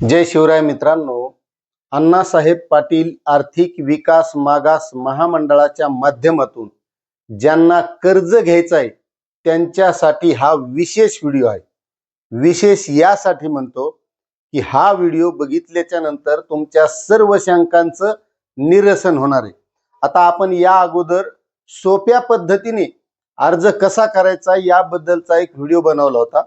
जय शिवराय मित्रांनो अण्णासाहेब पाटील आर्थिक विकास मागास महामंडळाच्या माध्यमातून ज्यांना कर्ज घ्यायचं आहे त्यांच्यासाठी हा विशेष व्हिडिओ आहे. विशेष यासाठी म्हणतो की हा व्हिडिओ बघितल्याच्या नंतर तुमच्या सर्व शंकांचं निरसन होणार आहे. आता आपण या अगोदर सोप्या पद्धतीने अर्ज कसा करायचा याबद्दलचा एक व्हिडिओ बनवला होता.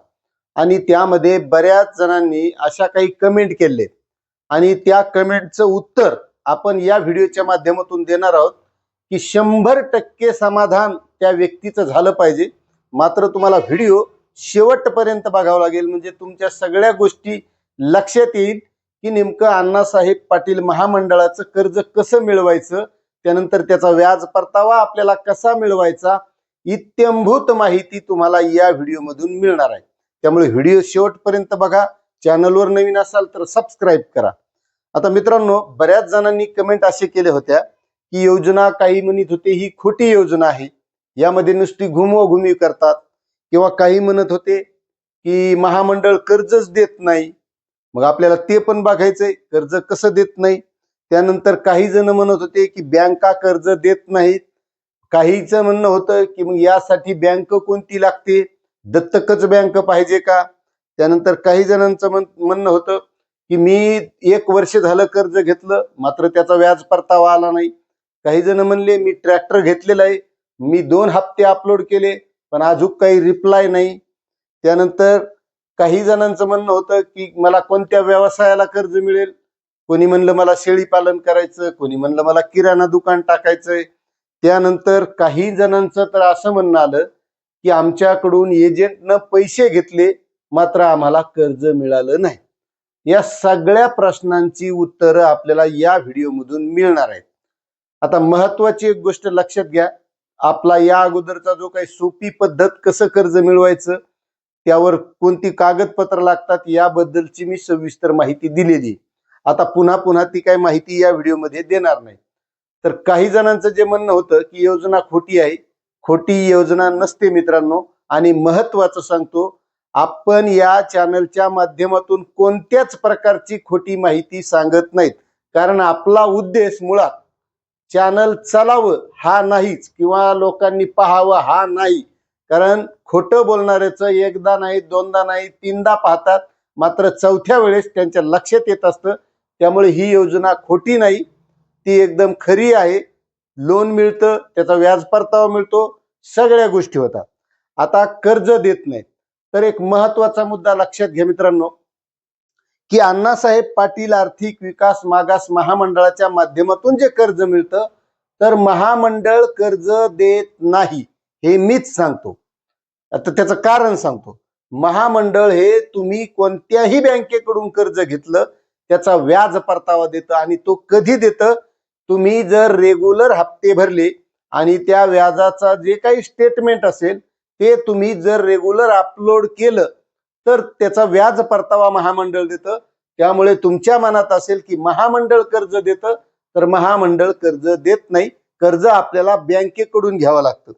आणि त्यामध्ये बऱ्याच जणांनी अशा काही कमेंट केले आणि त्या कमेंटचं उत्तर आपण या व्हिडिओच्या माध्यमातून देणार आहोत की शंभर टक्के समाधान त्या व्यक्तीचं झालं पाहिजे. मात्र तुम्हाला व्हिडिओ शेवटपर्यंत बघावं लागेल म्हणजे तुमच्या सगळ्या गोष्टी लक्षात येईल की नेमकं अण्णासाहेब पाटील महामंडळाचं कर्ज कसं मिळवायचं त्यानंतर त्याचा व्याज परतावा आपल्याला कसा मिळवायचा इत्यंभूत माहिती तुम्हाला या व्हिडिओमधून मिळणार आहे. त्यामुळे व्हिडिओ शेवटपर्यंत बघा. चॅनलवर नवीन असाल तर सबस्क्राईब करा. आता मित्रांनो बऱ्याच जणांनी कमेंट असे केले होत्या की योजना काही म्हणत होते ही खोटी योजना आहे. यामध्ये नुसती घुमवघुमी करतात. किंवा काही म्हणत होते की महामंडळ कर्जच देत नाही. मग आपल्याला ते पण बघायचंय कर्ज कसं देत नाही. त्यानंतर काही जण म्हणत होते की बँका कर्ज देत नाहीत. काहीच म्हणणं होतं की मग यासाठी बँक कोणती लागते? दत्तकच बँक पाहिजे का? त्यानंतर काही जणांचं म्हण- म्हणणं होतं की मी एक वर्ष झालं कर्ज घेतलं मात्र त्याचा व्याज परतावा आला नाही. काही जण म्हणले मी ट्रॅक्टर घेतलेला आहे मी दोन हप्ते अपलोड केले पण अजून काही रिप्लाय नाही. त्यानंतर काही जणांचं म्हणणं होतं की मला कोणत्या व्यवसायाला कर्ज मिळेल? कोणी म्हणलं मला शेळी पालन करायचं कोणी म्हणलं मला किराणा दुकान टाकायचंय. त्यानंतर काही जणांचं तर असं म्हणणं आलं की आमच्याकडून एजंटनं पैसे घेतले मात्र आम्हाला कर्ज मिळालं नाही. या सगळ्या प्रश्नांची उत्तरं आपल्याला या व्हिडिओमधून मिळणार आहेत. आता महत्वाची एक गोष्ट लक्षात घ्या. आपला या अगोदरचा जो काही सोपी पद्धत कसं कर्ज मिळवायचं त्यावर कोणती कागदपत्र लागतात याबद्दलची मी सविस्तर माहिती दिलेली. आता पुन्हा पुन्हा ती काही माहिती या व्हिडिओमध्ये देणार नाही. तर काही जणांचं जे म्हणणं होतं की योजना खोटी आहे खोटी योजना नसते मित्रांनो. आणि महत्वाचं सांगतो आपण या चॅनलच्या माध्यमातून कोणत्याच प्रकारची खोटी माहिती सांगत नाहीत. कारण आपला उद्देश मुळात चॅनल चालावं हा नाहीच किंवा लोकांनी पाहावं हा नाही. कारण खोटं बोलणाऱ्याचं एकदा नाही दोनदा नाही तीनदा पाहतात. मात्र चौथ्या वेळेस त्यांच्या लक्षात येत असतं. त्यामुळे ही योजना खोटी नाही. ती एकदम खरी आहे. लोन मिळतं त्याचा व्याज परतावा मिळतो. सगळ्या गोष्टी होतात. आता कर्ज देत नाहीत. तर एक महत्त्वाचा मुद्दा लक्षात घ्या मित्रांनो की अण्णासाहेब पाटील आर्थिक विकास मागास महामंडळाच्या माध्यमातून जे कर्ज मिळतं तर महामंडळ कर्ज देत नाही हे मीच सांगतो. आता त्याचं कारण सांगतो. महामंडळ हे तुम्ही कोणत्याही बँकेकडून कर्ज घेतलं त्याचा व्याज परतावा देतं आणि तो कधी देतं? तुम्ही जर रेग्युलर हप्ते भरले आणि त्या व्याजाचा जे काही स्टेटमेंट असेल ते तुम्ही जर रेग्युलर अपलोड केलं तर त्याचा व्याज परतावा महामंडळ देतं. त्यामुळे तुमच्या मनात असेल की महामंडळ कर्ज देतं तर महामंडळ कर्ज देत नाही. कर्ज आपल्याला बँकेकडून घ्यावं लागतं.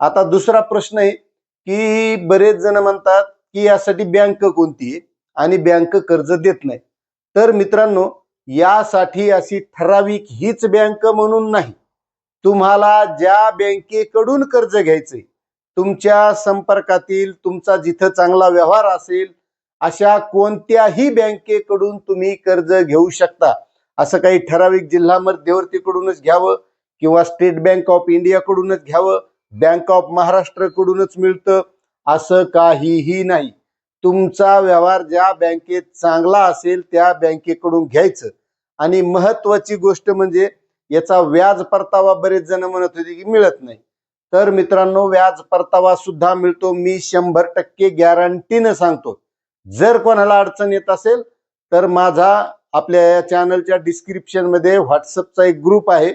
आता दुसरा प्रश्न आहे की बरेच जण म्हणतात की यासाठी बँक कोणती आहे? आणि बँक कर्ज देत नाही. तर मित्रांनो यासाठी अशी ठराविक हीच बँक म्हणून नाही. तुम्हाला ज्या बँकेकडून कर्ज घ्यायचंय तुमच्या संपर्कातील तुमचा जिथं चांगला व्यवहार असेल अशा कोणत्याही बँकेकडून तुम्ही कर्ज घेऊ शकता. असं काही ठराविक जिल्हा मध्यवर्तीकडूनच घ्यावं किंवा स्टेट बँक ऑफ इंडियाकडूनच घ्यावं बँक ऑफ महाराष्ट्रकडूनच मिळतं असं काहीही नाही. तुमचा व्यवहार ज्या बँकेत चांगला असेल त्या बँकेकडून घ्यायचं. आणि महत्वाची गोष्ट म्हणजे याचा व्याज परतावा बरेच जण म्हणत होते की मिळत नाही. तर मित्रांनो व्याज परतावा सुद्धा मिळतो. मी शंभर टक्के गॅरंटीनं सांगतो. जर कोणाला अडचण येत असेल तर माझा आपल्या या चॅनलच्या डिस्क्रिप्शनमध्ये व्हॉट्सअपचा एक ग्रुप आहे.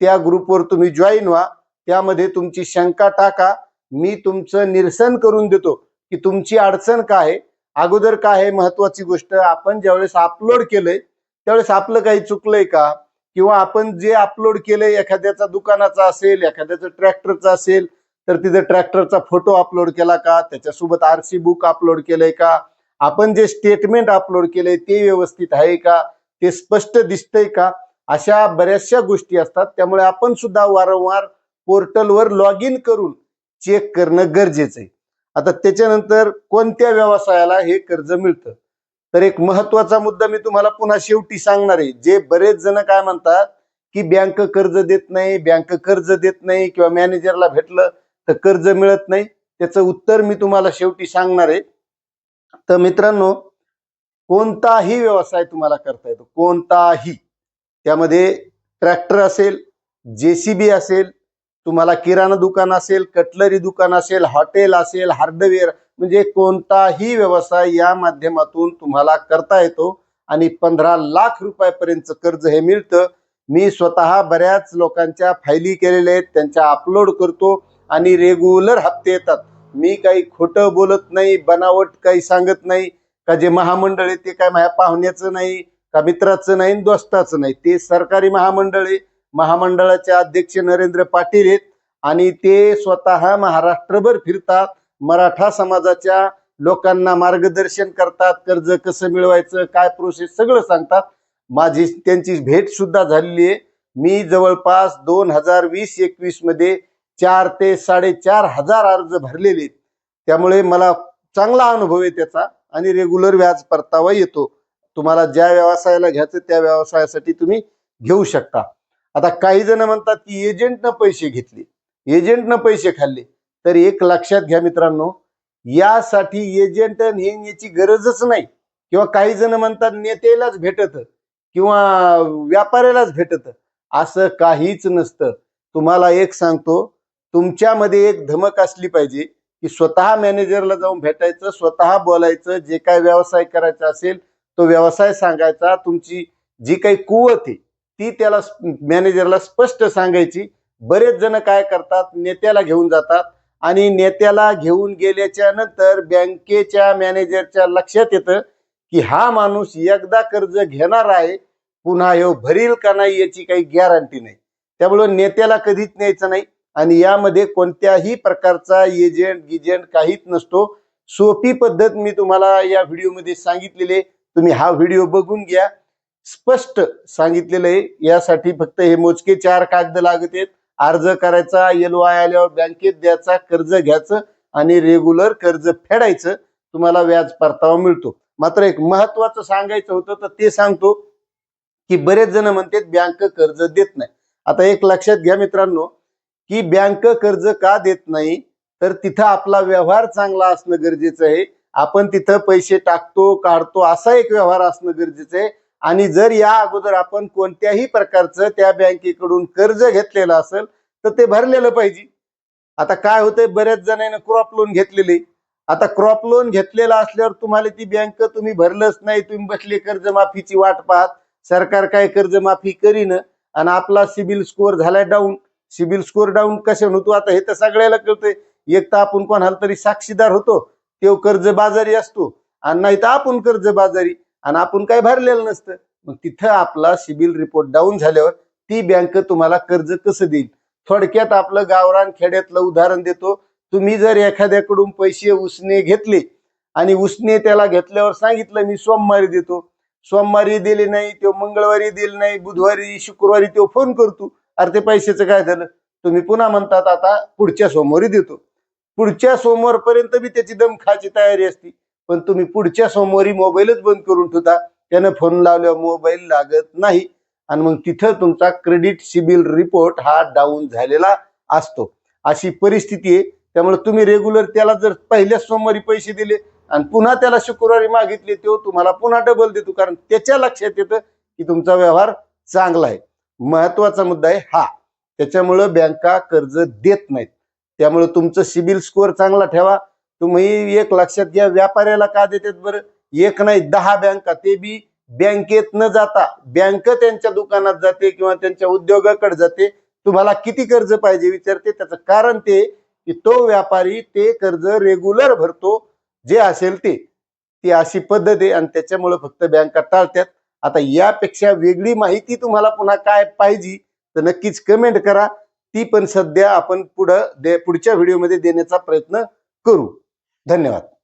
त्या ग्रुपवर तुम्ही जॉईन व्हा. त्यामध्ये तुमची शंका टाका. मी तुमचं निरसन करून देतो की तुमची अडचण काय आहे. अगोदर काय आहे महत्वाची गोष्ट? आपण ज्यावेळेस अपलोड केलंय त्यावेळेस आपलं काही चुकलंय का? किंवा आपण जे अपलोड केलंय एखाद्याचा दुकानाचा असेल एखाद्याचं ट्रॅक्टरचा असेल तर तिथे ट्रॅक्टरचा फोटो अपलोड केला का? त्याच्यासोबत आर सी बुक अपलोड केलंय का? आपण जे स्टेटमेंट अपलोड केलंय ते व्यवस्थित आहे का? ते स्पष्ट दिसतंय का? अशा बऱ्याचशा गोष्टी असतात. त्यामुळे आपण सुद्धा वारंवार पोर्टलवर लॉग इन करून चेक करणं गरजेचं आहे. आता त्याच्यानंतर कोणत्या व्यवसायाला हे कर्ज मिळतं? तर एक महत्त्वाचा मुद्दा मी तुम्हाला पुन्हा शेवटी सांगणार आहे. जे बरेच जण काय म्हणतात की बँक कर्ज देत नाही बँक कर्ज देत नाही किंवा मॅनेजरला भेटलं तर कर्ज मिळत नाही. त्याचं उत्तर मी तुम्हाला शेवटी सांगणार आहे. तर मित्रांनो कोणताही व्यवसाय तुम्हाला करता येतो. कोणताही. त्यामध्ये ट्रॅक्टर असेल जेसीबी असेल तुम्हाला किराणा दुकान असेल कटलरी दुकान असेल हॉटेल असेल हार्डवेअर म्हणजे कोणताही व्यवसाय या माध्यमातून तुम्हाला करता येतो आणि पंधरा लाख रुपयापर्यंत कर्ज हे मिळतं. मी स्वतः बऱ्याच लोकांच्या फायली केलेल्या आहेत त्यांच्या अपलोड करतो आणि रेग्युलर हप्ते येतात. मी काही खोटं बोलत नाही बनावट काही सांगत नाही का जे महामंडळ आहे ते काय माझ्या पाहुण्याचं नाही का मित्राचं नाही दोस्ताचं नाही. ते सरकारी महामंडळ आहे. महामंडळाचे अध्यक्ष नरेंद्र पाटील आहेत आणि ते स्वतः महाराष्ट्रभर फिरतात. मराठा समाजाच्या लोकांना मार्गदर्शन करतात कर्ज कसं मिळवायचं काय प्रोसेस सगळं सांगतात. माझी त्यांची भेट सुद्धा झालेली आहे. मी जवळपास दोन हजार वीस एकवीसमध्ये चार ते साडेचार हजार अर्ज भरलेले त्यामुळे मला चांगला अनुभव आहे त्याचा आणि रेग्युलर व्याज परतावा येतो. तुम्हाला ज्या व्यवसायाला घ्यायचं त्या व्यवसायासाठी तुम्ही घेऊ शकता. आता काही जण म्हणतात की एजंटनं पैसे घेतले. एजंटनं पैसे खाल्ले. तर एक लक्षात घ्या मित्रांनो यासाठी एजंट नेण्याची गरजच नाही. किंवा काही जण म्हणतात नेत्यालाच भेटत किंवा व्यापाऱ्यालाच भेटत. असं काहीच नसतं. तुम्हाला एक सांगतो तुमच्यामध्ये एक धमक असली पाहिजे की स्वतः मॅनेजरला जाऊन भेटायचं स्वतः बोलायचं जे काय व्यवसाय करायचा असेल तो व्यवसाय सांगायचा तुमची जी काही कुवत आहे ती त्याला मॅनेजरला स्पष्ट सांगायची. बरेच जण काय करतात नेत्याला घेऊन जातात आणि नेत्याला घेऊन गेल्याच्यानंतर बँकेच्या मॅनेजरच्या लक्षात येतं की हा माणूस एकदा कर्ज घेणार आहे पुन्हा हे भरील का नाही याची काही गॅरंटी नाही. त्यामुळे नेत्याला कधीच न्यायचं नाही आणि यामध्ये कोणत्याही प्रकारचा एजंट गिजंट काहीच नसतो. सोपी पद्धत मी तुम्हाला या व्हिडिओमध्ये सांगितलेली आहे. तुम्ही हा व्हिडिओ बघून घ्या. स्पष्ट सांगितलेलं आहे. यासाठी फक्त हे मोजके चार कागद लागत आहेत. अर्ज करायचा एल आय आल्यावर बँकेत द्यायचा कर्ज घ्यायचं आणि रेग्युलर कर्ज फेडायचं. तुम्हाला व्याज परतावा मिळतो. मात्र एक महत्वाचं सांगायचं होतं तर ते सांगतो की बरेच जण म्हणतात बँक कर्ज देत नाही. आता एक लक्षात घ्या मित्रांनो की बँक कर्ज का देत नाही? तर तिथं आपला व्यवहार चांगला असणं गरजेचं आहे. आपण तिथं पैसे टाकतो काढतो असा एक व्यवहार असणं गरजेचं आहे. आणि जर या अगोदर आपण कोणत्याही प्रकारचं त्या बँकेकडून कर्ज घेतलेलं असेल तर ते भरलेलं पाहिजे. आता काय होतंय बऱ्याच जणांना क्रॉप लोन घेतलेले. आता क्रॉप लोन घेतलेलं असल्यावर तुम्हाला ती बँक तुम्ही भरलंच नाही तुम्ही बसले कर्जमाफीची वाट पाहत. सरकार काय कर्जमाफी करीन? आणि आपला सिबिल स्कोअर झालाय डाऊन सिबिल स्कोअर डाऊन कशाने होतो? आता हे तर सगळ्याला कळतंय. एक तर आपण कोणाला तरी साक्षीदार होतो तो कर्ज बाजारी असतो. आणि नाही तर आपण कर्ज बाजारी आणि आपण काय भरलेलं नसतं. मग तिथं आपला सिबिल रिपोर्ट डाऊन झाल्यावर ती बँक तुम्हाला कर्ज कसं देईल? थोडक्यात आपलं गावरान खेड्यातलं उदाहरण देतो. तुम्ही जर एखाद्याकडून पैसे उसने घेतले आणि उसने त्याला घेतल्यावर सांगितलं मी सोमवारी देतो. सोमवारी दिले नाही तो मंगळवारी दिले नाही बुधवारी शुक्रवारी तो फोन करतो. अरे ते पैशाचं काय झालं? तुम्ही पुन्हा म्हणतात आता पुढच्या सोमवारी देतो. पुढच्या सोमवारपर्यंत बी त्याची दमखाची तयारी असती. पण तुम्ही पुढच्या सोमवारी मोबाईलच बंद करून ठेवता. त्यानं फोन लावल्यावर मोबाईल लागत नाही. आणि मग तिथं तुमचा क्रेडिट सिबिल रिपोर्ट हा डाऊन झालेला असतो. अशी परिस्थिती आहे. त्यामुळे तुम्ही रेग्युलर त्याला जर पहिल्याच सोमवारी पैसे दिले आणि पुन्हा त्याला शुक्रवारी मागितले तो तुम्हाला पुन्हा डबल देतो. कारण त्याच्या लक्षात येतं की तुमचा व्यवहार चांगला आहे. महत्त्वाचा मुद्दा आहे हा. त्याच्यामुळं बँका कर्ज देत नाहीत. त्यामुळे तुमचं सिबिल स्कोअर चांगला ठेवा. तुम्ही एक लक्षात घ्या व्यापाऱ्याला का देतात बरं? एक नाही दहा बँका ते बी बँकेत न जाता बँक त्यांच्या दुकानात जाते किंवा त्यांच्या उद्योगाकडे जाते. तुम्हाला किती कर्ज पाहिजे विचारते? त्याचं कारण ते की तो व्यापारी ते कर्ज रेग्युलर भरतो. जे असेल ते. ती अशी पद्धत आहे आणि त्याच्यामुळे फक्त बँका टाळतात आता यापेक्षा वेगळी माहिती तुम्हाला पुन्हा काय पाहिजे तर नक्कीच कमेंट करा. ती पण सध्या आपण पुढं दे पुढच्या व्हिडिओमध्ये देण्याचा प्रयत्न करू. धन्यवाद.